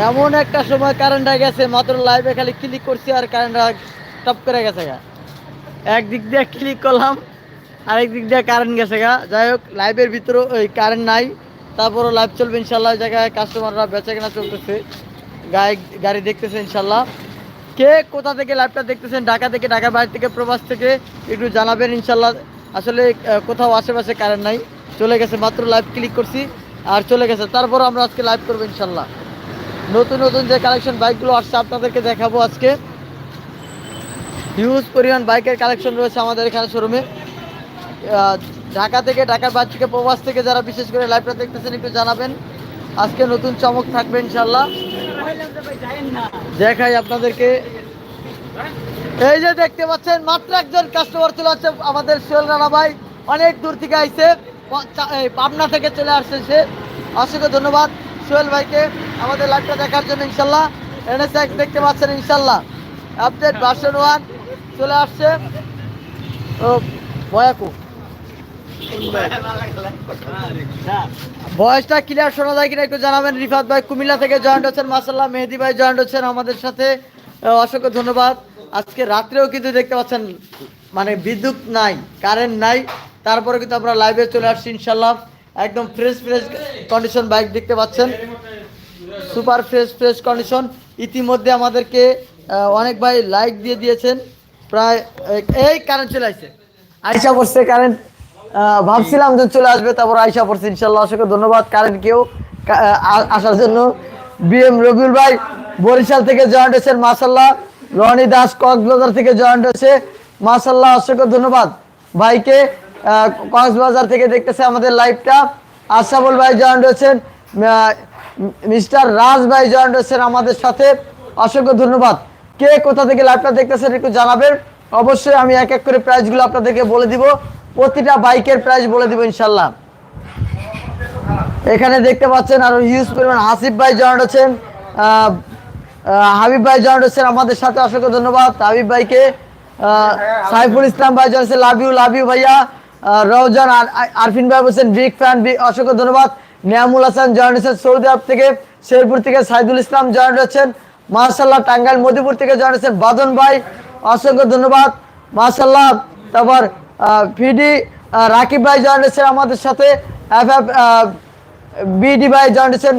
এমন একটা সময় কারেন্টটা গেছে, মাত্র লাইভে খালি ক্লিক করছি আর কারেন্টটা টপ করে গেছে গা। একদিক দিয়ে ক্লিক করলাম আরেক দিক দিয়ে কারেন্ট গেছে গা। যাই হোক লাইভের ভিতরে ওই কারেন্ট নাই, তারপরও লাইভ চলবে ইনশাল্লাহ জায়গায় কাস্টমাররা বেচা কেনা চলতেছে। গায়ে গাড়ি দেখতেছে ইনশাল্লাহ কে কোথা থেকে লাইভটা দেখতেছেন? ঢাকা থেকে ঢাকার বাইরে থেকে, প্রবাস থেকে, একটু জানাবেন ইনশাল্লাহ আসলে কোথাও আশেপাশে কারেন্ট নাই। চলে গেছে, মাত্র লাইভ ক্লিক করছি, আর চলে গেছে। তারপর আমরা আজকে লাইভ করব ইনশাল্লাহ নতুন নতুন যে কালেকশন বাইকগুলো আসছে, আপনাদেরকে দেখাবো আজকে। হিউজ পরিমাণ বাইকের কালেকশন রয়েছে আমাদের এখানে শোরুমে ঢাকা থেকে ঢাকার বাইরে থেকে প্রবাস থেকে যারা বিশেষ করে লাইভটা দেখতেছেন, একটু জানাবেন। আজকে নতুন চমক থাকবে ইনশাল্লাহ দেখাই আপনাদেরকে। এই যে দেখতে পাচ্ছেন, মাত্র একজন কাস্টমার চলে আসছে আমাদের সোহেল রানা ভাই। অনেক দূর থেকে এই পাবনা থেকে চলে আসছে সে। অসংখ্য ধন্যবাদ। সোহেল ভাইকে আমাদের লাইভটা দেখার জন্য ইনশাল্লাহ। এনএস এক দেখতে পাচ্ছেন ইনশাল্লাহ। আপডেট ভার্সন ওয়ান চলে আসছে। ও, বয়াকু। ক্লিয়ার শোনা যায় কিনা একটু জানাবেন। রিফাত ভাই কুমিল্লা থেকে জয়েন্ট হচ্ছেন মাসাল্লাহ মেহেদি ভাই জয়েন্ট হচ্ছেন আমাদের সাথে। অসংখ্য ধন্যবাদ। আজকে রাত্রেও কিন্তু দেখতে পাচ্ছেন মানে বিদ্যুৎ নাই কারেন্ট নাই। তারপরে কিন্তু আমরা লাইভে চলে আসছি ইনশাল্লাহ একদম ফ্রেশ ফ্রেশ কন্ডিশন বাইক দেখতে পাচ্ছেন। সুপার ফ্রেশ ফ্রেশ কন্ডিশন ইতিমধ্যে আমাদেরকে অনেক ভাই লাইক দিয়ে দিয়েছেন। প্রায়, এই- কারেন্ট চলে আসছে। আইসা পড়ছে কারেন্ট ভাবছিলাম যে চলে আসবে, তারপর আইসা পড়ছে ইনশাল্লাহ, অসংখ্য ধন্যবাদ কারেন্ট কেউ আসার জন্য। বিএম রবিউল ভাই, বরিশাল থেকে জয়েন্ট হয়েছেন মাসাল্লাহ রনি দাস, কক্সবাজার থেকে জয়েন্ট হয়েছে। মাসাল্লাহ অসংখ্য ধন্যবাদ। ভাইকে কক্সবাজার থেকে দেখতেছে আমাদের লাইভটা আশাবুল ভাই জয়েন্ট হয়েছেন মিস্টার রাজ ভাই জয়েন্ট হয়েছেন আমাদের সাথে। অসংখ্য ধন্যবাদ। কে কোথা থেকে লাইভটা দেখতেছেন একটু জানাবেন। অবশ্যই আমি এক এক করে প্রাইসগুলো আপনাদেরকে বলে দিব। প্রতিটা বাইকের প্রাইস বলে দিব ইনশাল্লাহ। এখানে দেখতে পাচ্ছেন আরও হিউজ পরিমাণ হাসিফ ভাই জয়েন্ট হচ্ছেন হাবিব ভাই জয়েন্ট হচ্ছেন আমাদের সাথে। অসংখ্য ধন্যবাদ। হাবিব ভাইকে সাইফুল ইসলাম ভাই হচ্ছেন লাভ ইউ লাভ ইউ ভাইয়া। রওজান আর- আর- আরফিন ভাই বলছেন, বিগ ফ্যান অসংখ্য ধন্যবাদ। নিয়ামুল হাসান জয়েন্ট হচ্ছেন সৌদি আরব থেকে, শেরপুর থেকে সাইদুল ইসলাম জয়েন্ট হচ্ছেন মার্শাল্লাহ টাঙ্গাইল মধুপুর থেকে জয়েন্ট হচ্ছেন বাদন ভাই, অসংখ্য ধন্যবাদ। মার্শাল্লাহ তারপর ফিডি রাকিব ভাই জয়েন্ট হচ্ছেন আমাদের সাথে এফ এফ বিডি ভাই জয়েন্ট হচ্ছেন